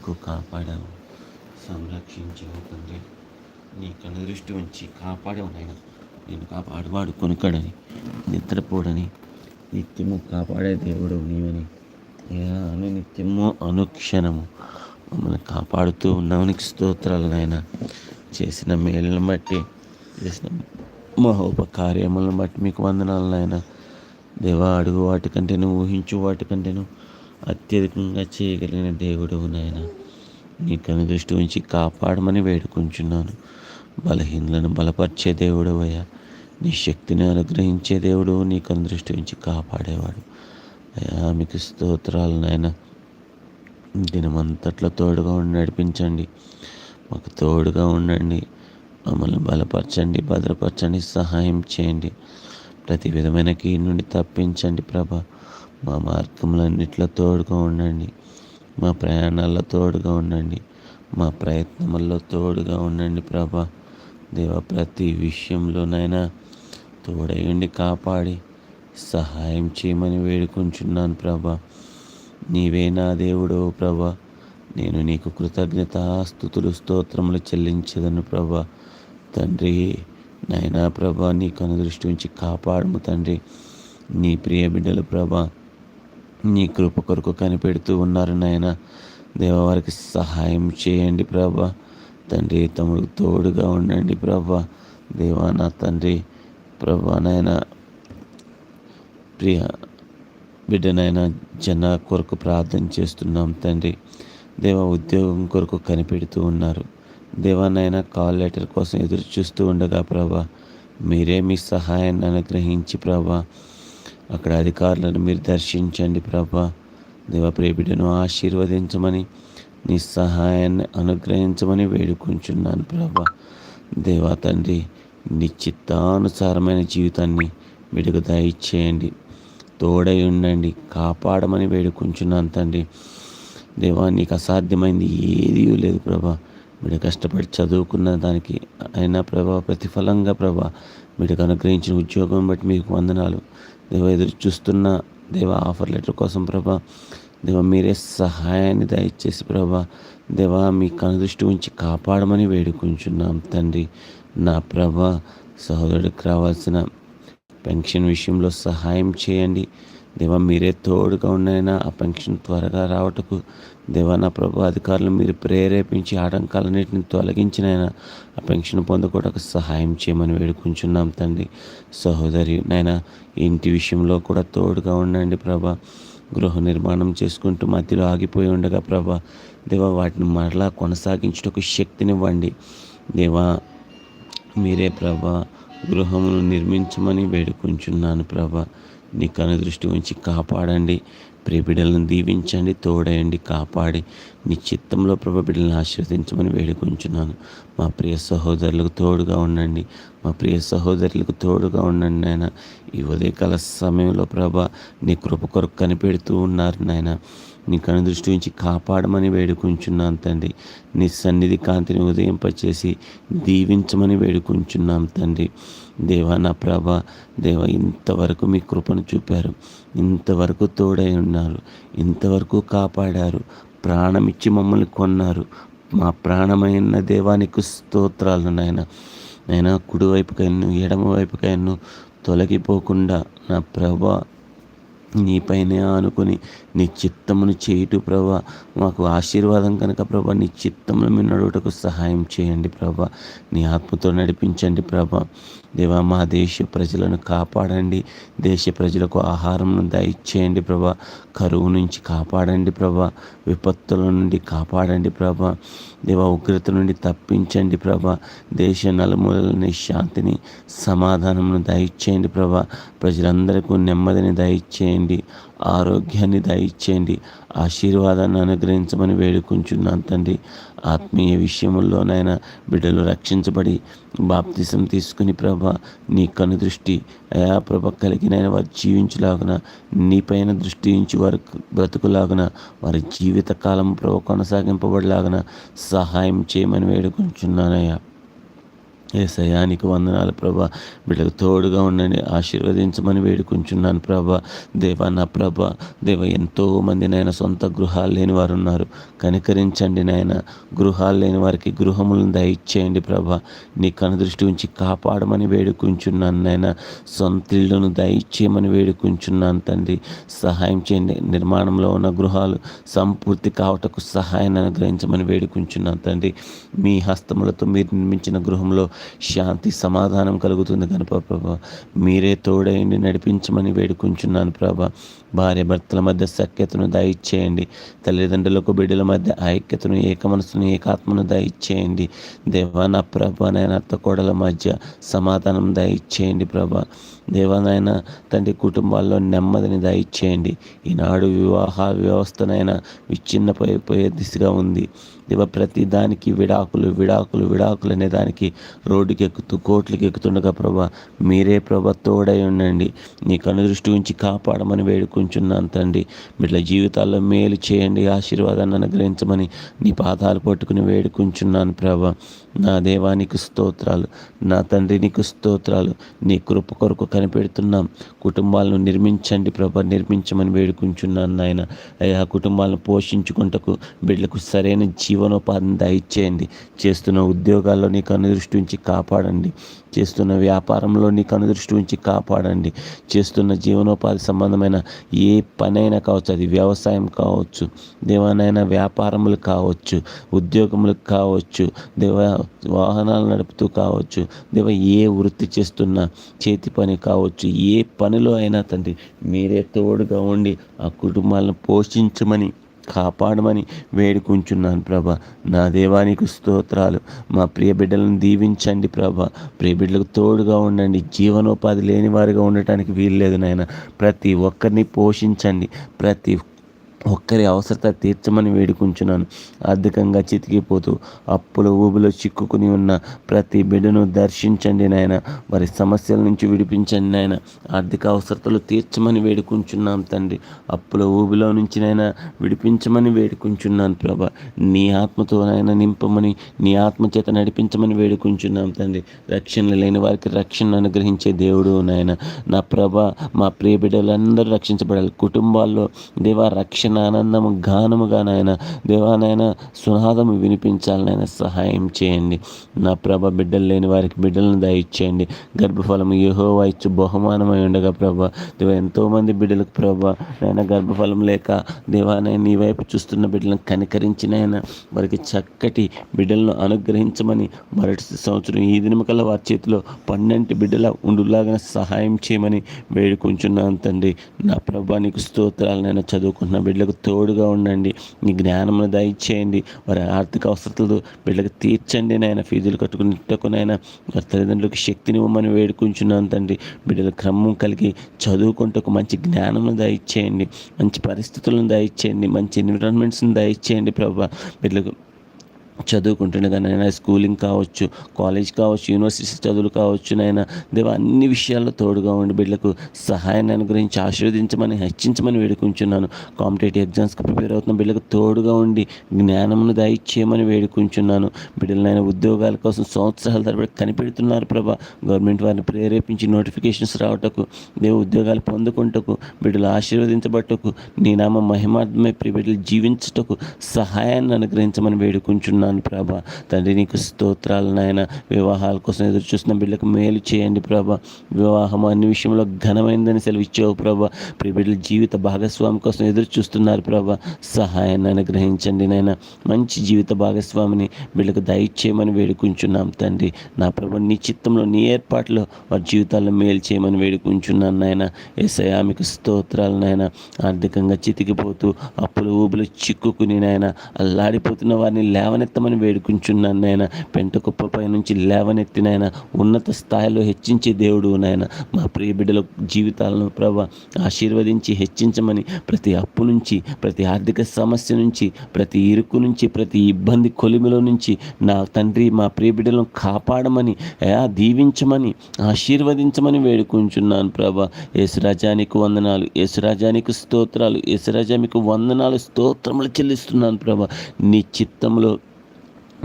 ఎక్కువ కాపాడావు. సంరక్షించావు తండ్రి. నీ కను దృష్టి ఉంచి కాపాడావు నాయన. నేను కాపాడువాడు కొనుక్కడని నిద్రపోడని నిత్యము కాపాడే దేవుడు నీవని. అను నిత్యము అనుక్షణము మమ్మల్ని కాపాడుతూ ఉన్నావు. స్తోత్రాలు నాయన. చేసిన మేలును బట్టి చేసిన మహోపకార్యములను బట్టి మీకు వందనాలు నాయన. దేవా అడుగు వాటికంటేను ఊహించు వాటికంటేను అత్యధికంగా చేయగలిగిన దేవుడు నాయన. నీ కను దృష్టి ఉంచి కాపాడమని వేడుకుంటున్నాను బలహీనలను బలపరిచే దేవుడవయ్యా నీ శక్తిని అనుగ్రహించే దేవుడు నీ కనుదృష్టి ఉంచి కాపాడేవాడు. అయ్యా మీకు స్తోత్రాలు నాయన. దినమంతట్లో తోడుగా ఉండి నడిపించండి. మాకు తోడుగా ఉండండి. మమ్మల్ని బలపరచండి భద్రపరచండి సహాయం చేయండి. ప్రతి విధమైన కీ నుండి తప్పించండి ప్రభా. మా మార్గములన్నిట్లో తోడుగా ఉండండి. మా ప్రయాణాల్లో తోడుగా ఉండండి. మా ప్రయత్నముల్లో తోడుగా ఉండండి ప్రభా. దేవ ప్రతి విషయంలోనైనా తోడయుండి కాపాడి సహాయం చేయమని వేడుకుంటున్నాను ప్రభా. నీవే నా దేవుడో ప్రభా. నేను నీకు కృతజ్ఞత స్థుతులు స్తోత్రములు చెల్లించదను ప్రభా. తండ్రి నైనా ప్రభా నీ కనుదృష్టి నుంచి కాపాడము తండ్రి. నీ ప్రియ బిడ్డలు ప్రభా నీ కృప కొరకు కనిపెడుతూ ఉన్నారు నాయన. దేవవారికి సహాయం చేయండి ప్రభా. తండ్రి తమ్ముడు తోడుగా ఉండండి ప్రభా. దేవా నా తండ్రి ప్రభా నాయన. ప్రియ బిడ్డనైనా జన కొరకు ప్రార్థన చేస్తున్నాం తండ్రి. దేవ ఉద్యోగం కొరకు కనిపెడుతూ ఉన్నారు. దేవానైనా కాల్ లెటర్ కోసం ఎదురు చూస్తూ ఉండగా ప్రభా మీరే మీ సహాయాన్ని అనుగ్రహించి ప్రభా అక్కడ అధికారులను మీరు దర్శించండి ప్రభా. దేవప్రేమిడను ఆశీర్వదించమని నీ సహాయాన్ని అనుగ్రహించమని వేడుకుంటున్నాను ప్రభా. దేవా తండ్రి నిశ్చితానుసారమైన జీవితాన్ని విడుగు దయచేయండి. తోడై ఉండండి కాపాడమని వేడుకుంటున్నాను తండ్రి. దేవా నీకు అసాధ్యమైంది ఏదీ లేదు ప్రభా. మీరు కష్టపడి చదువుకున్న దానికి అయినా ప్రభా ప్రతిఫలంగా ప్రభా మీకు అనుగ్రహించిన ఉద్యోగం బట్టి మీకు వందనాలు. దేవ ఎదురు చూస్తున్న దేవ ఆఫర్ లెటర్ కోసం ప్రభా దేవ మీరే సహాయాన్ని దయచేసి ప్రభా దేవ మీ కనుదృష్టి ఉంచి కాపాడమని వేడుకుంటున్నాం తండ్రి. నా ప్రభా సహోదరుడికి రావాల్సిన పెన్షన్ విషయంలో సహాయం చేయండి. దేవ మీరే తోడుగా ఉన్నాయన ఆ పెన్షన్ త్వరగా రావటకు దేవా నా ప్రభు అధికారులు మీరు ప్రేరేపించి ఆటంకాలన్నింటిని తొలగించినైనా ఆ పెన్షన్ పొందుకోవడానికి సహాయం చేయమని వేడుకుంటున్నాం తండ్రి సహోదరి నైనా ఇంటి విషయంలో కూడా తోడుగా ఉండండి ప్రభా. గృహ నిర్మాణం చేసుకుంటూ మధ్యలో ఆగిపోయి ఉండగా ప్రభా దేవా వాటిని మరలా కొనసాగించుటకు శక్తినివ్వండి. దేవా మీరే ప్రభా గృహమును నిర్మించమని వేడుకుంటున్నాను ప్రభా. నీ కనుదృష్టి ఉంచి కాపాడండి. ప్రియ బిడ్డలను దీవించండి తోడయండి కాపాడి నీ చిత్తంలో ప్రభ బిడ్డలను ఆశీర్వదించమని వేడుకుంటున్నాను మా ప్రియ సహోదరులకు తోడుగా ఉండండి. మా ప్రియ సహోదరులకు తోడుగా ఉండండి నాయన. ఈ ఉదయకాల సమయంలో ప్రభ నీ కృప కొరకు కనిపెడుతూ ఉన్నారు నాయన. నీ కను దృష్టి నుంచి కాపాడమని వేడుకుంటున్నాం తండ్రి. నీ సన్నిధి కాంతిని ఉదయింపచేసి దీవించమని వేడుకుంటున్నాం తండ్రి. దేవా నా ప్రభ దేవ ఇంతవరకు మీ కృపను చూపారు. ఇంతవరకు తోడై ఉన్నారు. ఇంతవరకు కాపాడారు. ప్రాణమిచ్చి మమ్మల్ని కొన్నారు. మా ప్రాణమైన దేవానికి స్తోత్రాలు నాయన. నైనా కుడివైపుకైను ఎడమ వైపుకైను తొలగిపోకుండా నా ప్రభ నీపైనే ఆనుకొని నీ చిత్తమును చేయుటు ప్రభా. మాకు ఆశీర్వాదం కనుక ప్రభా. నీ చిత్తమును మీ నడువుటకు సహాయం చేయండి ప్రభా. నీ ఆత్మతో నడిపించండి ప్రభా. దేవా మా దేశ ప్రజలను కాపాడండి. దేశ ప్రజలకు ఆహారంను దయచేయండి ప్రభా. కరువు నుంచి కాపాడండి ప్రభా. విపత్తుల నుండి కాపాడండి ప్రభా. దేవ ఉగ్రత నుండి తప్పించండి ప్రభా. దేశ నలుమూలని శాంతిని సమాధానమును దయచేయండి ప్రభా. ప్రజలందరికీ నెమ్మదిని దయచేయండి. ఆరోగ్యాన్ని దయచేయండి. ఆశీర్వాదాన్ని అనుగ్రహించమని వేడుకుంటున్నాను తండ్రి. ఆత్మీయ విషయముల్లోనైనా బిడ్డలు రక్షించబడి బాప్తిసం తీసుకుని ప్రభ నీ కను దృష్టి అయా ప్రభ కలిగిన వారు జీవించలాగున నీపైన దృష్టి ఉంచి వారు బ్రతుకులాగున వారి జీవిత కాలం ప్రభ కొనసాగింపబడిలాగున సహాయం చేయమని వేడుకుంటున్నానయ్యా ఏసయానికి వందనాలు ప్రభా. బిడ్డకు తోడుగా ఉండండి ఆశీర్వదించమని వేడుకుంటున్నాను ప్రభా. దేవా నా ప్రభా దేవ ఎంతో మంది నాయన సొంత గృహాలు లేని వారు ఉన్నారు. కనికరించండి నాయన గృహాలు లేని వారికి గృహములను దయచేయండి ప్రభా. నీ కనుదృష్టి ఉంచి కాపాడమని వేడుకుంటున్నాను నాయన. సొంత ఇళ్ళను దయచేయమని వేడుకుంటున్నాను తండ్రి. సహాయం చేయండి నిర్మాణంలో ఉన్న గృహాలు సంపూర్తి కావటకు సహాయాన్ని అనుగ్రహించమని వేడుకుంటున్నాను తండ్రి. మీ హస్తములతో మీరు నిర్మించిన గృహంలో శాంతి సమాధానం కలుగుతుంది కనుక ప్రభా మీరే తోడైండి నడిపించమని వేడుకుంటున్నాను ప్రభా. భార్య భర్తల మధ్య సఖ్యతను దయచేయండి. తల్లిదండ్రులకు బిడ్డల మధ్య ఐక్యతను ఏక మనసును ఏకాత్మను దయచేయండి. దేవాన ప్రభా నాయన అత్త కోడల మధ్య సమాధానం దయచేయండి ప్రభా. దేవనైనా తండ్రి కుటుంబాల్లో నెమ్మదిని దయచేయండి ఈనాడు వివాహ వ్యవస్థనైనా విచ్ఛిన్నపోయిపోయే దిశగా ఉంది. దేవ ప్రతి దానికి విడాకులు విడాకులు విడాకులు అనే దానికి రోడ్డుకి ఎక్కుతూ కోట్లకి ఎక్కుతుండగా ప్రభా మీరే ప్రభా తోడై ఉండండి. నీ కనుదృష్టి ఉంచి కాపాడమని వేడుకుంటున్నాను తండ్రి. వీళ్ళ జీవితాల్లో మేలు చేయండి ఆశీర్వాదాన్ని అనుగ్రహించమని నీ పాదాలు పట్టుకుని వేడుకుంటున్నాను ప్రభా. నా దేవానికి స్తోత్రాలు నా తండ్రి నీకు స్తోత్రాలు. నీ కృప కొరకు కనిపెడుతున్నాం. కుటుంబాలను నిర్మించండి ప్రభా నిర్మించమని వేడుకుంటున్నాను నాయన. అయ్యా కుటుంబాలను పోషించుకుంటకు బిడ్డలకు సరైన జీవనోపాధిని దయచేయండి. చేస్తున్న ఉద్యోగాల్లో నీకు అనుదృష్టించి కాపాడండి. చేస్తున్న వ్యాపారంలో నీ కనుదృష్టి ఉంచి కాపాడండి. చేస్తున్న జీవనోపాధి సంబంధమైన ఏ పనైనా కావచ్చు అది వ్యవసాయం కావచ్చు దేవానైనా వ్యాపారములు కావచ్చు ఉద్యోగములు కావచ్చు దేవ వాహనాలు నడుపుతూ కావచ్చు దేవ ఏ వృత్తి చేస్తున్నా చేతి పని కావచ్చు ఏ పనిలో అయినా తండ్రి మీరే తోడుగా ఉండి ఆ కుటుంబాలను పోషించమని కాపాడమని వేడుకుంటున్నాను ప్రభా. నా దేవానికి స్తోత్రాలు. మా ప్రియ బిడ్డలను దీవించండి ప్రభా. ప్రియ బిడ్డలకు తోడుగా ఉండండి. జీవనోపాధి లేని వారిగా ఉండటానికి వీల్లేదు నాయన. ప్రతి ఒక్కరిని పోషించండి. ప్రతి ఒక్కరి అవసరత తీర్చమని వేడుకుంటున్నాను. ఆర్థికంగా చితికిపోతూ అప్పుల ఊబిలో చిక్కుకుని ఉన్న ప్రతి బిడ్డను దర్శించండి నాయన. వారి సమస్యల నుంచి విడిపించండి నాయన. ఆర్థిక అవసరతలు తీర్చమని వేడుకుంటున్నాం తండ్రి. అప్పుల ఊబిలో నుంచి నైనా విడిపించమని వేడుకుంటున్నాను ప్రభ. నీ ఆత్మతోనైనా నింపమని నీ ఆత్మ చేత నడిపించమని వేడుకుంటున్నాం తండ్రి. రక్షణ లేని వారికి రక్షణ అనుగ్రహించే దేవుడు నాయన. నా ప్రభ మా ప్రియ బిడ్డలందరూ రక్షించబడాలి. కుటుంబాల్లో దేవా రక్షణ చిన్న ఆనందము గానముగా నాయన దేవానాయన సునాదము వినిపించాలి నాయన సహాయం చేయండి. నా ప్రభ బిడ్డలు లేని వారికి బిడ్డలను దయచేయండి. గర్భఫలము ఏహో ఇచ్చు బహుమానమై ఉండగా ప్రభ. దేవ ఎంతోమంది బిడ్డలకు ప్రభ నాయన గర్భఫలం లేక దేవానాయన నీ వైపు చూస్తున్న బిడ్డలను కనికరించినైనా వారికి చక్కటి బిడ్డలను అనుగ్రహించమని మరటి సంవత్సరం ఈ దినమకల్లా వారి చేతిలో పన్నెండు బిడ్డల ఉండులాగా సహాయం చేయమని వేడుకుంటున్నాను తండ్రి. నా ప్రభా నీకు స్తోత్రాలు నేను చదువుకుంటున్న బిడ్డలు బిడ్డలకు తోడుగా ఉండండి. మీ జ్ఞానమును దయచేయండి. వారి ఆర్థిక అవసరతలు బిడ్డలకు తీర్చండి నాయన. ఫీజులు కట్టుకునేటకునైనా వారి తల్లిదండ్రులకు శక్తిని ఇవ్వమని వేడుకుంటున్నాను తండ్రి. బిడ్డల క్రమం కలిగి చదువుకుంటూ మంచి జ్ఞానమును దయచేయండి. మంచి పరిస్థితులను దయచేయండి. మంచి ఎన్విరాన్మెంట్స్ని దయచేయండి ప్రభా. బిడ్డలకు చదువుకుంటుండగానైనా స్కూలింగ్ కావచ్చు కాలేజ్ కావచ్చు యూనివర్సిటీ చదువులు కావచ్చు నాయన దేవ అన్ని విషయాల్లో తోడుగా ఉండి బిడ్డలకు సహాయాన్ని అనుగ్రహించి ఆశీర్వదించమని హెచ్చించమని వేడుకుంటున్నాను. కాంపిటేటివ్ ఎగ్జామ్స్కి ప్రిపేర్ అవుతున్న బిడ్డలకు తోడుగా ఉండి జ్ఞానమును దయచేయమని వేడుకుంటున్నాను. బిడ్డలైన ఉద్యోగాల కోసం సంవత్సరాల తరబడి కనిపెడుతున్నారు ప్రభా. గవర్నమెంట్ వారిని ప్రేరేపించి నోటిఫికేషన్స్ రావటకు దేవ ఉద్యోగాలు పొందుకుంటకు బిడ్డలు ఆశీర్వదించబట్టకు నీ నామ మహిమార్థమై ప్రియ బిడ్డలు జీవించటకు సహాయాన్ని అనుగ్రహించమని వేడుకుంటున్నాను. ఉన్నాను ప్రభా. తండ్రి నీకు స్తోత్రాలు నాయన. వివాహాల కోసం ఎదురు చూస్తున్న బిడ్డలకు మేలు చేయండి ప్రభా. వివాహం అన్ని విషయంలో ఘనమైందని సెలవు ఇచ్చావు ప్రభా. ప్రియ బిడ్డల జీవిత భాగస్వామి కోసం ఎదురు చూస్తున్నారు ప్రభా. సహాయాన్ని అనుగ్రహించండి నాయన. మంచి జీవిత భాగస్వామిని బిడ్డకు దయచేయమని వేడుకుంటున్నాం తండ్రి. నా ప్రభు నీ చిత్తంలో నీ ఏర్పాట్లో వారి జీవితాల్లో మేలు చేయమని వేడుకుంటున్నాను నాయన. ఏసయా మీకు స్తోత్రాలు నాయన. ఆర్థికంగా చితికిపోతూ అప్పులు ఊబులు చిక్కుకుని నాయన అల్లాడిపోతున్న వారిని లేవనెత్త లేవనెత్తమని వేడుకుంటున్నాను నాయన పెంట కుప్పపై నుంచి లేవనెత్తి నాయన ఉన్నత స్థాయిలో హెచ్చించే దేవుడు నాయన. మా ప్రియ బిడ్డల జీవితాలను ప్రభా ఆశీర్వదించి హెచ్చించమని ప్రతి అప్పు నుంచి ప్రతి ఆర్థిక సమస్య నుంచి ప్రతి ఇరుకు నుంచి ప్రతి ఇబ్బంది కొలిమిలో నుంచి నా తండ్రి మా ప్రియ బిడ్డలను కాపాడమని దీవించమని ఆశీర్వదించమని వేడుకుంటున్నాను ప్రభా. యేసురాజానికి వందనాలు యేసురాజానికి స్తోత్రాలు యేసురాజా మీకు వందనాలు స్తోత్రములు చెల్లిస్తున్నాను ప్రభా. నీ చిత్తంలో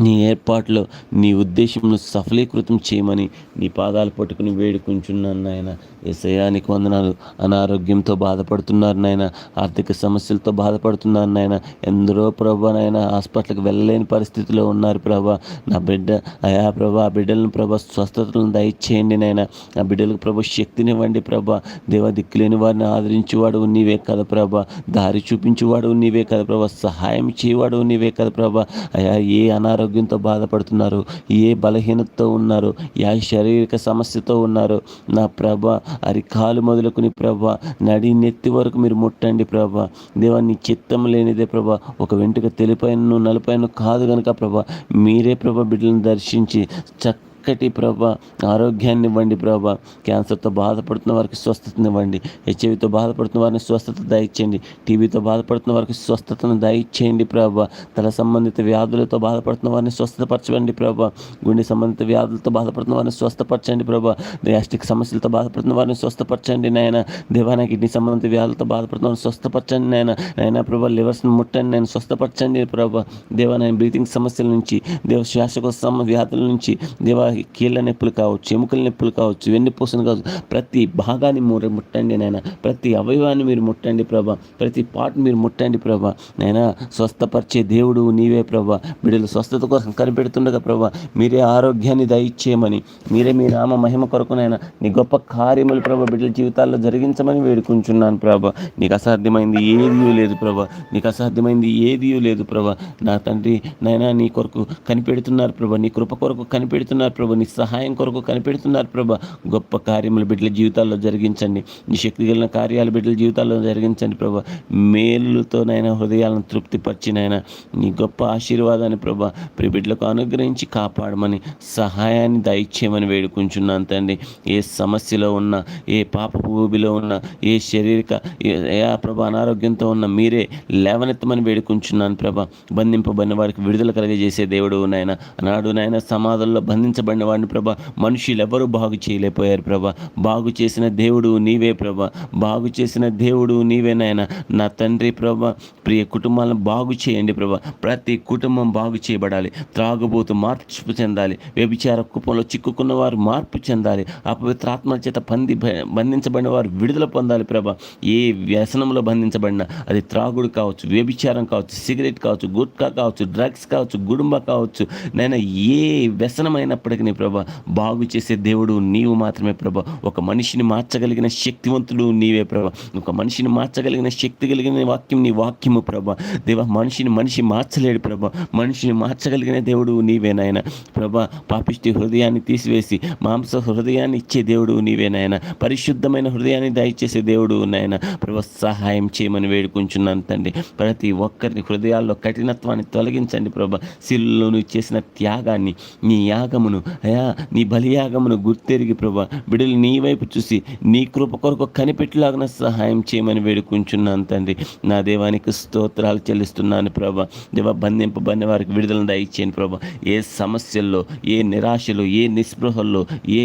నీ ఏర్పాట్లో నీ ఉద్దేశంను సఫలీకృతం చేయమని నీ పాదాలు పట్టుకుని వేడుకుంటున్నాను నాయన. ఏసయానికి వందనాలు. అనారోగ్యంతో బాధపడుతున్నారు నాయన. ఆర్థిక సమస్యలతో బాధపడుతున్నారు నాయన. ఎందరో ప్రభా నాయన హాస్పిటల్కి వెళ్ళలేని పరిస్థితిలో ఉన్నారు ప్రభా. నా బిడ్డ అయా ప్రభా ఆ బిడ్డలను ప్రభా స్వస్థతలను దయచేయండి నాయన. ఆ బిడ్డలకు ప్రభా శక్తినివ్వండి ప్రభా. దేవ దిక్కులేని వారిని ఆదరించేవాడు నీవే కదా ప్రభా. దారి చూపించేవాడు నీవే కదా ప్రభా. సహాయం చేయవాడు నీవే కదా ప్రభా. అయా ఏ అనారోగ్యం అనారోగ్యంతో బాధపడుతున్నారు. ఏ బలహీనతతో ఉన్నారు? ఏ శారీరక సమస్యతో ఉన్నారు? నా ప్రభ అరికాలు మొదలుకుని ప్రభ నడి నెత్తి వరకు మీరు ముట్టండి ప్రభ. దేవాన్ని చిత్తం లేనిదే ప్రభ ఒక వెంటుక తెలిపైన నలుపైన కాదు కనుక ప్రభ మీరే ప్రభ బిడ్డలను దర్శించి చక్క చక్కటి ప్రభా ఆరోగ్యాన్ని ఇవ్వండి ప్రభా. క్యాన్సర్తో బాధపడుతున్న వారికి స్వస్థతనివ్వండి హెచ్ఐవితో బాధపడుతున్న వారిని స్వస్థత దయచేయండి. టీబీతో బాధపడుతున్న వారికి స్వస్థతను దయచేయండి ప్రభా. తల సంబంధిత వ్యాధులతో బాధపడుతున్న వారిని స్వస్థపరచండి ప్రభా. గుండె సంబంధిత వ్యాధులతో బాధపడుతున్న వారిని స్వస్థపరచండి ప్రభా. గ్యాస్ట్రిక్ సమస్యలతో బాధపడుతున్న వారిని స్వస్థపరచండి నాయన. దేవాన కిడ్నీ సంబంధిత వ్యాధులతో బాధపడుతున్న వారిని స్వస్థపరచండి నాయన. నాయన ప్రభా లివర్స్ని ముట్టండి నేను స్వస్థపరచండి ప్రభా. దేవా నేను బ్రీతింగ్ సమస్యల నుంచి దేవ శ్వాసకోశ వ్యాధుల నుంచి దేవా కీళ్ళ నొప్పులు కావచ్చు ఎముకల నొప్పులు కావచ్చు వెన్నుపూసలు కావచ్చు ప్రతి భాగాన్ని మీరు ముట్టండి నాయన. ప్రతి అవయవాన్ని మీరు ముట్టండి ప్రభా. ప్రతి పార్ట్ మీరు ముట్టండి ప్రభా. నైనా స్వస్థపరిచే దేవుడు నీవే ప్రభా. బిడ్డలు స్వస్థత కోసం కనిపెడుతుండగా ప్రభా మీరే ఆరోగ్యాన్ని దయచేయమని మీరే మీ నామ మహిమ కొరకునైనా నీ గొప్ప కార్యములు ప్రభా బిడ్డల జీవితాల్లో జరిగించమని వేడుకుంటున్నాను ప్రభా. నీకు అసాధ్యమైంది ఏదీ లేదు ప్రభా. నీకు అసాధ్యమైంది ఏదీ లేదు ప్రభా. నా తండ్రి నైనా నీ కొరకు కనిపెడుతున్నారు ప్రభా. నీ కృప కొరకు కనిపెడుతున్నారు ప్రభా నీ సహాయం కొరకు కనిపెడుతున్నారు ప్రభా. గొప్ప కార్యములు బిడ్డల జీవితాల్లో జరిగించండి. నీ శక్తి కలిగిన కార్యాలు బిడ్డల జీవితాల్లో జరిగించండి ప్రభా. మేలుతోనైనా హృదయాలను తృప్తిపరిచినైనా నీ గొప్ప ఆశీర్వాదాన్ని ప్రభా ప్రి బిడ్డలకు అనుగ్రహించి కాపాడమని సహాయాన్ని దయచేయమని వేడుకుంటున్నాను తండ్రి. ఏ సమస్యలో ఉన్న ఏ పాప భూమిలో ఉన్న ఏ శారీరక ఏ ప్రభా అనారోగ్యంతో ఉన్న మీరే లేవనెత్తమని వేడుకుంటున్నాను ప్రభా. బంధింపబడిన వారికి విడుదల కలిగజేసే దేవుడు నాయన నాడు నాయన సమాధుల్లో బంధించబడిన వాడిని ప్రభా? మనుషులు ఎవరు బాగు చేయలేకపోయారు ప్రభా. బాగు చేసిన దేవుడు నీవే ప్రభా. బాగు చేసిన దేవుడు నీవేనాయన నా తండ్రి ప్రభా ప్రియ కుటుంబాలను బాగు చేయండి ప్రభా. ప్రతి కుటుంబం బాగు చేయబడాలి. త్రాగుబోతు మార్పు చెందాలి. వ్యభిచార కుప్పంలో చిక్కుకున్న వారు మార్పు చెందాలి. అపవిత్రాత్మల చేత పంది బంధించబడిన వారు విడుదల పొందాలి ప్రభా. ఏ వ్యసనంలో బంధించబడిన అది త్రాగుడు కావచ్చు వ్యభిచారం కావచ్చు సిగరెట్ కావచ్చు గుట్కా కావచ్చు డ్రగ్స్ కావచ్చు గుడుంబ కావచ్చు. నేను ఏ అడగని ప్రభా బాగు చేసే దేవుడు నీవు మాత్రమే ప్రభ. ఒక మనిషిని మార్చగలిగిన శక్తివంతుడు నీవే ప్రభా. ఒక మనిషిని మార్చగలిగిన శక్తి కలిగిన వాక్యం నీ వాక్యము ప్రభ. దేవ మనిషిని మనిషి మార్చలేడు ప్రభ. మనిషిని మార్చగలిగిన దేవుడు నీవే నాయన. ప్రభా పాపిష్టి హృదయాన్ని తీసివేసి మాంస హృదయాన్ని ఇచ్చే దేవుడు నీవే నాయన. పరిశుద్ధమైన హృదయాన్ని దయచేసే దేవుడు నాయన. ప్రభ సహాయం చేయమని వేడుకుంటున్నాను తండ్రి. ప్రతి ఒక్కరిని హృదయాల్లో కఠినత్వాన్ని తొలగించండి ప్రభా. శిల్లులో చేసిన త్యాగాన్ని నీ యాగమును అయా నీ బలియాగమును గుర్తెరిగి ప్రభా బిడ్డలు నీ వైపు చూసి నీ కృప కొరకు కనిపెట్టలాగిన సహాయం చేయమని వేడుకుంటున్నాను తండ్రి. నా దేవానికి స్తోత్రాలు చెల్లిస్తున్నాను ప్రభా. దేవ బంధింపబడిన వారికి విడుదలను దయచేయండి ప్రభా. ఏ సమస్యల్లో ఏ నిరాశలో ఏ నిస్పృహల్లో ఏ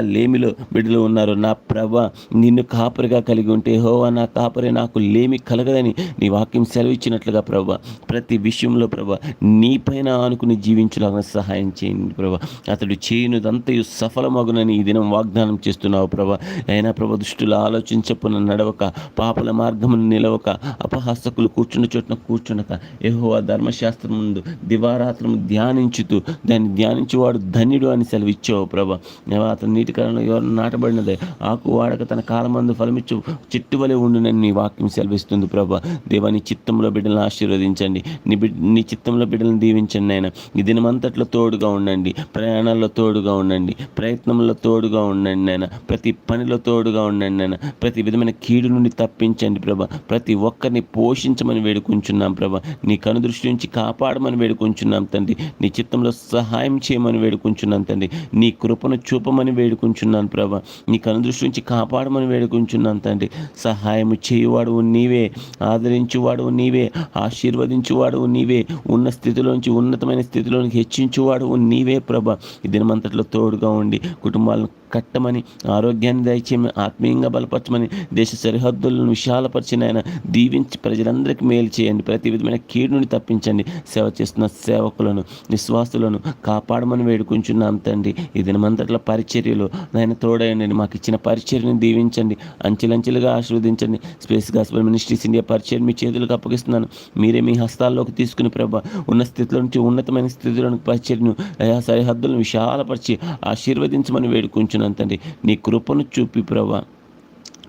లేమిలో బిడ్డలు ఉన్నారో నా ప్రభ నిన్ను కాపరిగా కలిగి ఉంటే హోవా నా కాపరి నాకు లేమి కలగదని నీ వాక్యం సెలవిచ్చినట్లుగా ప్రభా ప్రతి విషయంలో ప్రభా నీపైన ఆనుకుని జీవించలాగిన సహాయం చేయండి ప్రభా. అతడు చేయనుదంతయు సఫలమగునని ఈ దినం వాగ్దానం చేస్తున్నావు ప్రభా. అయినా ప్రభ దుష్టుల ఆలోచించప్పున నడవక పాపల మార్గమును నిలవక అపహాసకులు కూర్చున్న చోటున కూర్చునక ఏహో ధర్మశాస్త్రం ముందు దివారాత్రము ధ్యానించుతూ దాన్ని ధ్యానించేవాడు ధన్యుడు అని సెలవిచ్చావు ప్రభ. అతను నీటి కాలంలో ఎవరు నాటబడినదే? ఆకు వాడక తన కాలమందు ఫలమిచ్చు చెట్టు వలె ఉండునని నీ వాక్యం సెలవిస్తుంది ప్రభా. దేవాని చిత్తంలో బిడ్డలను ఆశీర్వదించండి. నీ బిడ్ నీ చిత్తంలో బిడ్డలను దీవించండి ఆయన ఈ దినమంతట్లో తోడుగా ఉండండి. ప్రయాణాల్లో తోడుగా ఉండండి. ప్రయత్నంలో తోడుగా ఉండండి నాయన. ప్రతి పనిలో తోడుగా ఉండండి నాయన. ప్రతి విధమైన కీడు నుండి తప్పించండి ప్రభా. ప్రతి ఒక్కరిని పోషించమని వేడుకుంటున్నాం ప్రభా. నీ కనుదృష్టి నుంచి కాపాడమని వేడుకుంటున్నాం తండ్రి. నీ చిత్తంలో సహాయం చేయమని వేడుకుంటున్నాం తండ్రి. నీ కృపను చూపమని వేడుకుంటున్నాను ప్రభా. నీ కనుదృష్టి నుంచి కాపాడమని వేడుకుంటున్నాను తండ్రి. సహాయం చేయువాడు నీవే. ఆదరించువాడు నీవే. ఆశీర్వదించువాడు నీవే. ఉన్న స్థితిలోంచి ఉన్నతమైన స్థితిలోనికి హెచ్చించువాడు నీవే ప్రభ. ఈ దినమంతట్లో తోడుగా ఉండి కుటుంబాలను కట్టమని ఆరోగ్యాన్ని దయచేయమని ఆత్మీయంగా బలపరచమని దేశ సరిహద్దులను విశాలపరిచిన ఆయన దీవించి ప్రజలందరికీ మేలు చేయండి. ప్రతి విధమైన కీడు నుండి తప్పించండి. సేవ చేస్తున్న సేవకులను విశ్వాసులను కాపాడమని వేడుకుంటున్నాం తండ్రి. ఈ దినమంతట్ల పరిచర్యలు నాయన తోడయండి. మాకు ఇచ్చిన పరిచర్యను దీవించండి. అంచెలంచెలుగా ఆశీర్వదించండి. స్పేస్ గాస్పల్ మినిస్ట్రీస్ ఇండియా పరిచయం మీ చేతులకు అప్పగిస్తున్నాను. మీరే మీ హస్తాల్లోకి తీసుకుని ప్రభా ఉన్న స్థితిలో నుంచి ఉన్నతమైన స్థితిలో పరిచర్ను సరిహద్దులను విశాలపరిచి ఆశీర్వదించమని వేడుకుంటున్నాను తండ్రి. నీ కృపను చూపి ప్రభా.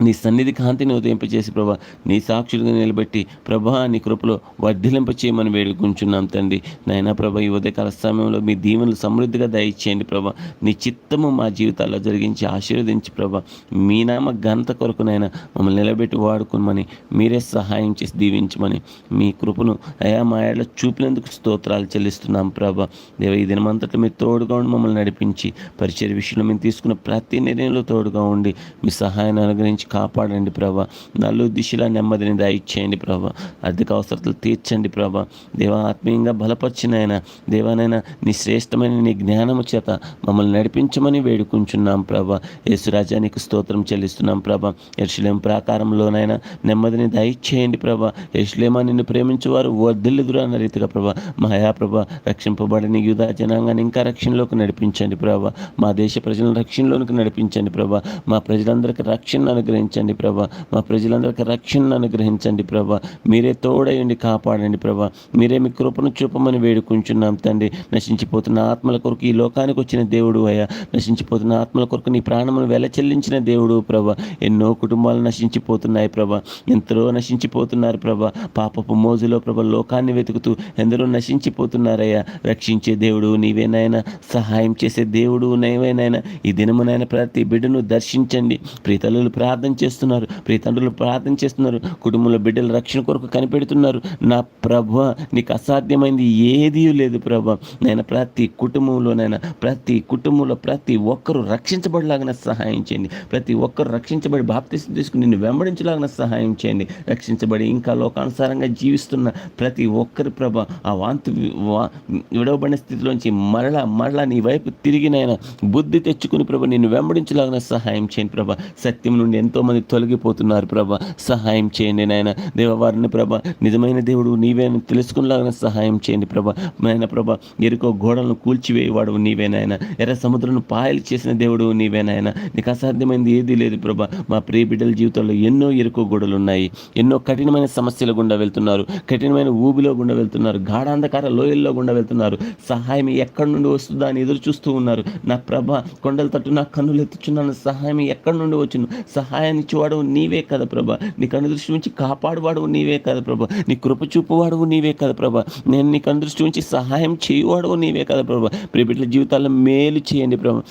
నీ సన్నిధి కాంతిని ఉదయింపచేసి ప్రభా నీ సాక్షులుగా నిలబెట్టి ప్రభా నీ కృపలో వర్ధిలింపచేయమని వేడుకుంటున్నాం తండ్రి. నైనా ప్రభా ఈ ఉదయకాల సమయంలో మీ దీవెనలు సమృద్ధిగా దయచేయండి ప్రభా. నీ చిత్తము మా జీవితాల్లో జరిగించి ఆశీర్వదించి ప్రభా. మీ నామ ఘనత కొరకు మమ్మల్ని నిలబెట్టి వాడుకోమని మీరే సహాయం చేసి దీవించమని మీ కృపను అయా మా ఏళ్ళ చూపినందుకు స్తోత్రాలు చెల్లిస్తున్నాం ప్రభా. దేవ ఈ దినమంతటా మీరు తోడుగా ఉండి మమ్మల్ని నడిపించి పరిచయ విషయంలో మేము తీసుకున్న ప్రతి నిర్ణయంలో తోడుగా ఉండి మీ సహాయాన్ని అనుగ్రహించి కాపాడండి ప్రభా. నలు దిశల నెమ్మదిని దయచేయండి ప్రభా. ఆర్థిక అవసరతలు తీర్చండి ప్రభా. దేవా ఆత్మీయంగా బలపరిచినైనా ఆయన దేవానైనా నీ శ్రేష్టమైన నీ జ్ఞానము చేత మమ్మల్ని నడిపించమని వేడుకుంటున్నాం ప్రభా. యేసురాజానికి స్తోత్రం చెల్లిస్తున్నాం ప్రభా. ఎర్షులేం ప్రాకారంలోనైనా నెమ్మదిని దయచేయండి ప్రభా. యశ్లేమా నిన్ను ప్రేమించేవారు వర్ధిల్లుదురు అన్న రీతిగా ప్రభా. మాయా ప్రభా రక్షింపబడిన యూదా జనాంగాన్ని ఇంకా రక్షణలోకి నడిపించండి ప్రభా. మా దేశ ప్రజలను రక్షణలోనికి నడిపించండి ప్రభా. మా ప్రజలందరికీ రక్షణ అనుగ్రహించండి ప్రభా. మా ప్రజలందరికీ రక్షణను అనుగ్రహించండి ప్రభా. మీరే తోడయండి కాపాడండి ప్రభా. మీరే మీ కృపను చూపమని వేడుకుంటున్నాం తండ్రి. నశించిపోతున్న ఆత్మల కొరకు ఈ లోకానికి వచ్చిన దేవుడు అయ్యా. నశించిపోతున్న ఆత్మల కొరకు నీ ప్రాణమును వెల చెల్లించిన దేవుడు ప్రభా. ఎన్నో కుటుంబాలు నశించిపోతున్నాయి ప్రభా. ఎంతలో నశించిపోతున్నారు ప్రభా. పాపపు మోజులో ప్రభా లోకాన్ని వెతుకుతూ ఎందరో నశించిపోతున్నారయ్యా. రక్షించే దేవుడు నీవేనాయన సహాయం చేసే దేవుడు నీవేనాయన ఈ దినమునైనా ప్రతి బిడ్డను దర్శించండి. ప్రీతలు ప్రార్థన ప్రార్థన చేస్తున్నారు. ప్రియతండ్రులు ప్రార్థన చేస్తున్నారు. కుటుంబంలో బిడ్డల రక్షణ కొరకు కనిపెడుతున్నారు. నా ప్రభ నీకు అసాధ్యమైంది ఏదీ లేదు ప్రభ. నేను ప్రతి కుటుంబంలోనైనా ప్రతి కుటుంబంలో ప్రతి ఒక్కరూ రక్షించబడలాగిన సహాయం చేయండి. ప్రతి ఒక్కరు రక్షించబడి బాప్తిసం తీసుకుని నిన్ను వెంబడించలాగిన సహాయం చేయండి. రక్షించబడి ఇంకా లోకానుసారంగా జీవిస్తున్న ప్రతి ఒక్కరి ప్రభ ఆ వాంతి వా విడవబడిన స్థితిలోంచి మరలా మరలా నీ వైపు తిరిగినైనా బుద్ధి తెచ్చుకుని ప్రభ నిన్ను వెంబడించలాగిన సహాయం చేయండి ప్రభ. సత్యం నుండి ఎంతోమంది తొలగిపోతున్నారు ప్రభా. సహాయం చేయండి నాయన. దేవవారిని ప్రభ నిజమైన దేవుడు నీవే అని తెలుసుకునేలాగా సహాయం చేయండి ప్రభ. నాయన ప్రభ ఎరుకో గోడలను కూల్చివేయవాడు నీవే నాయన. ఎర్ర సముద్రం పాయలు చేసిన దేవుడు నీవే నాయన. నీకు అసాధ్యమైనది ఏదీ లేదు ప్రభ. మా ప్రియ బిడ్డల జీవితంలో ఎన్నో ఎరుకో గోడలు ఉన్నాయి ఎన్నో కఠినమైన సమస్యల గుండా వెళ్తున్నారు. కఠినమైన ఊబిలో గుండా వెళ్తున్నారు. గాఢాంధకార లోయల్లో గుండా వెళ్తున్నారు. సహాయం ఎక్కడి నుండి వస్తుందా అని ఎదురు చూస్తూ ఉన్నారు. నా ప్రభ కొండల తట్టు నా కన్నులు ఎత్తుచున్నాను. సహాయం ఎక్కడి నుండి వచ్చును సహాయం ఇచ్చేవాడు నీవే కదా ప్రభా. నీ కనుదృష్టి నుంచి కాపాడువాడు నీవే కదా ప్రభా. నీ కృప చూపువాడు నీవే కదా ప్రభా. నేను నీ కనుదృష్టి నుంచి సహాయం చేయువాడు నీవే కదా ప్రభా. ప్రిబిడ్ల జీవితాల్లో మేలు చేయండి ప్రభా.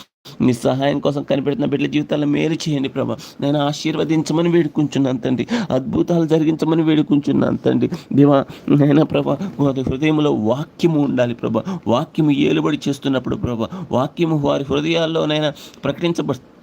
నీ సహాయం కోసం కనిపెడుతున్న బిడ్డల జీవితాల్లో మేలు చేయండి ప్రభా. నేను ఆశీర్వదించమని వేడుకుంటున్నాను తండ్రి. అద్భుతాలు జరిగించమని వేడుకుంటున్నాను తండ్రి. దివా నైనా ప్రభా వారి హృదయంలో వాక్యము ఉండాలి ప్రభా. వాక్యము ఏలుబడి చేస్తున్నప్పుడు ప్రభా వాక్యము వారి హృదయాల్లోనైనా ప్రకటించబడు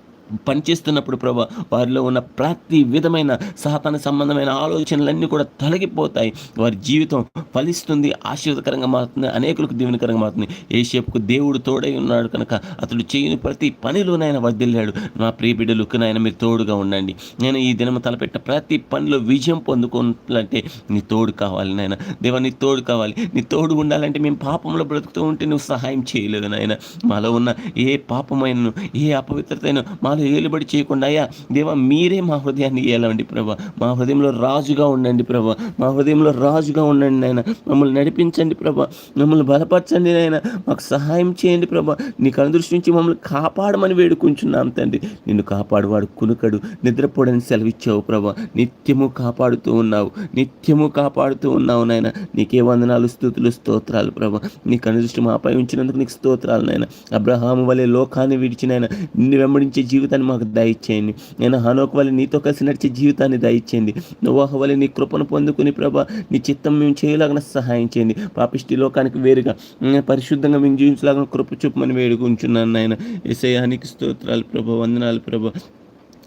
పనిచేస్తున్నప్పుడు ప్రభా వారిలో ఉన్న ప్రతి విధమైన సహతన సంబంధమైన ఆలోచనలన్నీ కూడా తొలగిపోతాయి. వారి జీవితం ఫలిస్తుంది ఆశీర్వదకరంగా మారుతుంది అనేకులకు దీవెనకరంగా మారుతుంది. ఏషేపుకు దేవుడు తోడై ఉన్నాడు కనుక అతడు చేయని ప్రతి పనిలోనైనా వర్దిల్లాడు నా ప్రియ బిడ్డలకు నాయన మీరు తోడుగా ఉండండి. నేను ఈ దినం తలపెట్టిన ప్రతి పనిలో విజయం పొందుకోవాలంటే నీ తోడు కావాలి నాయన. దేవా నీ తోడు కావాలి. నీ తోడు ఉండాలంటే మేము పాపంలో బ్రతుకుతూ ఉంటే నువ్వు సహాయం చేయలేదు నాయన. మాలో ఉన్న ఏ పాపమైన ఏ అపవిత్రతైన మాలో ఏలుబడి చేయకుండా అయ్యా దేవా మీరే మా హృదయాన్ని ఏలండి ప్రభా. మా హృదయంలో రాజుగా ఉండండి ప్రభా. మా హృదయంలో రాజుగా ఉండండి నాయన. మమ్మల్ని నడిపించండి ప్రభా. మమ్మల్ని బలపరచండి నాయన. మాకు సహాయం చేయండి ప్రభా. నీ కనుదృష్టి నుంచి మమ్మల్ని కాపాడమని వేడుకుంటున్నాం తండ్రి. నిన్ను కాపాడువాడు కునుకడు నిద్రపోడని సెలవిచ్చావు ప్రభా. నిత్యము కాపాడుతూ ఉన్నావు. నిత్యము కాపాడుతూ ఉన్నావు నాయన. నీకే వందనాలు స్థుతులు స్తోత్రాలు ప్రభా. నీ కనుదృష్టి మాపై ఉంచినందుకు నీకు స్తోత్రాలు నాయన. అబ్రహాము వలె లోకాన్ని విడిచినాయన నిన్ను వెంబడించే జీవితాన్ని మాకు దయచేయండి. నేను హనోక్ వల్ల నీతో కలిసి నడిచే జీవితాన్ని దయచేయండి. నోవాహ వల్ల నీ కృపను పొందుకుని ప్రభా నీ చిత్తం మేము చేయలాగిన సహాయం చేయండి. పాపిష్టి లోకానికి వేరుగా పరిశుద్ధంగా మేము జీవించలాగిన కృప చూపమని వేడుకుంటున్నాను నాయన. ఏసయానికి స్తోత్రాలు ప్రభా వందనాలు ప్రభా.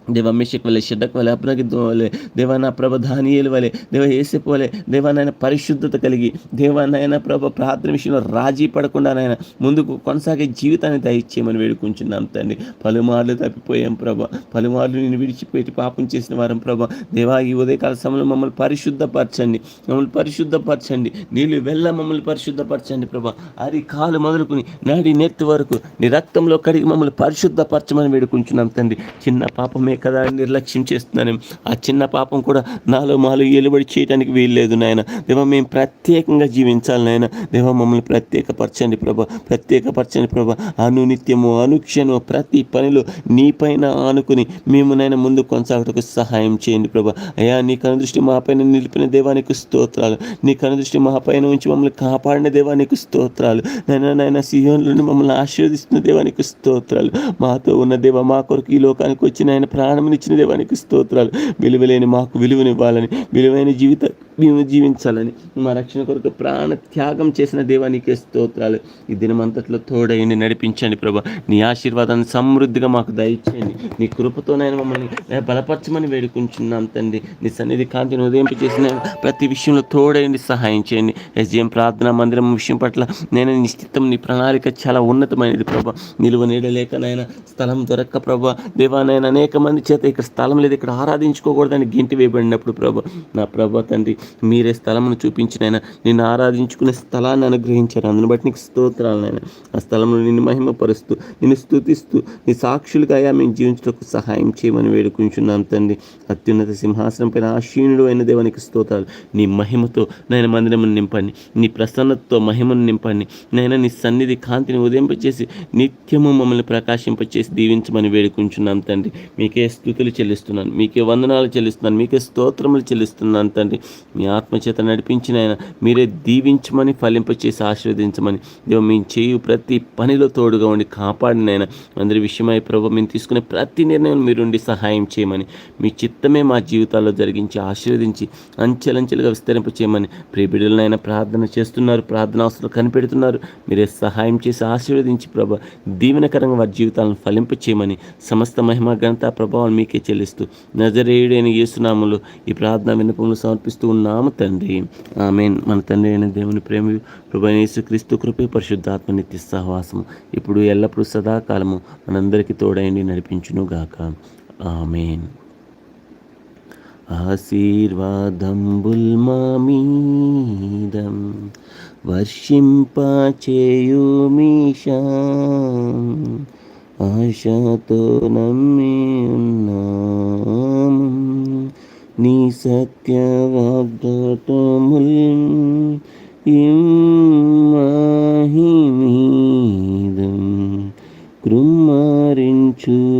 దేవ మిషక్ వలె షడ్డక్ వలె అబ్రగిద్దం వలె దేవా నా ప్రభ ధానియలు వలె దేవ ఏసేపు వలె దేవానాయన పరిశుద్ధత కలిగి దేవానాయన ప్రభ ప్రార్థన విషయంలో రాజీ పడకుండా నాయన ముందుకు కొనసాగే జీవితాన్ని దయచేయమని వేడుకుంటున్నాం తండ్రి పలుమార్లు తప్పిపోయాం ప్రభ పలుమార్లు నేను విడిచిపెట్టి పాపం చేసిన వారం ప్రభ దేవా ఈ ఉదయకాల సమయంలో మమ్మల్ని పరిశుద్ధపరచండి మమ్మల్ని పరిశుద్ధపరచండి నీళ్ళు వెళ్ళ మమ్మల్ని పరిశుద్ధపరచండి ప్రభ అది కాలు మొదలుకుని నాడి నెత్తి వరకు నీ రక్తంలో కడిగి మమ్మల్ని పరిశుద్ధపరచమని వేడుకుంటున్నాం తండ్రి చిన్న పాపమే కదా నిర్లక్ష్యం చేస్తున్నాను ఆ చిన్న పాపం కూడా నాలో మాలో ఎలుబడి చేయడానికి వీల్లేదు నాయన. దేవ మేము ప్రత్యేకంగా జీవించాలి నాయన. దేవ మమ్మల్ని ప్రత్యేకపరచండి ప్రభ. ప్రత్యేకపరచండి ప్రభ. అనునిత్యము అనుక్షణము ప్రతి పనిలో నీ పైన ఆనుకుని మేము నాయన ముందు కొనసాగటకు సహాయం చేయండి ప్రభ. అయ్యా నీ కనుదృష్టి మా పైన నిలిపిన దేవానికి స్తోత్రాలు. నీ కనుదృష్టి మా పైన ఉంచి మమ్మల్ని కాపాడిన దేవానికి స్తోత్రాలు. నాయన నాయన సియోన్లను మమ్మల్ని ఆశీర్వదిస్తున్న దేవానికి స్తోత్రాలు. మాతో ఉన్న దేవ మా కొరకు ఈ లోకానికి వచ్చిన ఆయన ప్రాణమునిచ్చిన దేవానికి స్తోత్రాలు. విలువలేని మాకు విలువనివ్వాలని విలువైన జీవిత మేము జీవించాలని. మా రక్షణ కొరకు ప్రాణ త్యాగం చేసిన దేవానికి స్తోత్రాలు. ఈ దినమంతట్లో తోడయండి నడిపించండి ప్రభా. నీ ఆశీర్వాదాన్ని సమృద్ధిగా మాకు దయచేయండి. నీ కృపతోనైనా మమ్మల్ని బలపరచమని వేడుకుంటున్నాం తండ్రి. నీ సన్నిధి కాంతిని ఉదయింపు చేసిన ప్రతి విషయంలో తోడయండి సహాయం చేయండి. ఎస్జిఎం ప్రార్థన మందిరం విషయం పట్ల నేను నిశ్చితం నీ ప్రణాళిక చాలా ఉన్నతమైనది ప్రభా. నిలువ నీడలేకనైనా స్థలం దొరక్క ప్రభా. దేవానైనా అనేక మంది చేత ఇక్కడ స్థలం లేదు ఇక్కడ ఆరాధించుకోకూడదని గింటి వేయబడినప్పుడు ప్రభా. నా ప్రభా తండ్రి మీరే స్థలమును చూపించినైనా నిన్ను ఆరాధించుకునే స్థలాన్ని అనుగ్రహించారు. అందుని బట్టి నీకు స్తోత్రాలనైనా ఆ స్థలంలో నిన్ను మహిమపరుస్తూ నిన్ను స్థుతిస్తూ నీ సాక్షులుగా అయా మేము జీవించడానికి సహాయం చేయమని వేడుకుంటున్నాం తండ్రి. అత్యున్నత సింహాసనం పైన ఆశీనుడు అయిన దేవానికి స్తోత్రాలు. నీ మహిమతో నేను మందిరమును నింపండి. నీ ప్రసన్నతతో మహిమను నింపండి. నైనా నీ సన్నిధి కాంతిని ఉదయింపచేసి నిత్యము మమ్మల్ని ప్రకాశింపచేసి దీవించమని వేడుకుంటున్నాను తండ్రి. మీకే స్థుతులు చెల్లిస్తున్నాను. మీకే వందనాలు చెల్లిస్తున్నాను. మీకే స్తోత్రములు చెల్లిస్తున్నాను తండ్రి. మీ ఆత్మచేత నడిపించిన ఆయన మీరే దీవించమని ఫలింపచేసి ఆశీర్వదించమని. దేవ మేము చేయు ప్రతి పనిలో తోడుగా ఉండి కాపాడినైనా అందరి విషయమై ప్రభు మేము తీసుకునే ప్రతి నిర్ణయం మీరుండి సహాయం చేయమని. మీ చిత్తమే మా జీవితాల్లో జరిగించి ఆశీర్వదించి అంచెలంచెలుగా విస్తరింప చేయమని. ప్రియబిడ్డలనైనా ప్రార్థన చేస్తున్నారు ప్రార్థన అవసరం కనిపెడుతున్నారు. మీరే సహాయం చేసి ఆశీర్వదించి ప్రభ దీవెనకరంగా వారి జీవితాలను ఫలింప చేయమని. సమస్త మహిమ ఘనత ప్రభావం మీకే చెల్లిస్తూ నజరేయుడైన యేసునాములు ఈ ప్రార్థన విన్నపములు సమర్పిస్తూ ఉన్నాము తండ్రి. ఆమెన్. మన తండ్రి అయిన దేవుని ప్రేమ ప్రభు క్రీస్తు కృపే పరిశుద్ధాత్మ నిత్య సహవాసము ఇప్పుడు ఎల్లప్పుడూ సదాకాలము మనందరికీ తోడైండి నడిపించును గాక ఆమెన్. ఆశీర్వాదంబుల్ మా మీదం వర్షింపచేయుమీషా ఆశతో నమ్మి ఉన్నాము. నీ సత్య వాగ్దాటముల్ ఇమ్మాహిమీదం కృమ్మరించుము దేవాం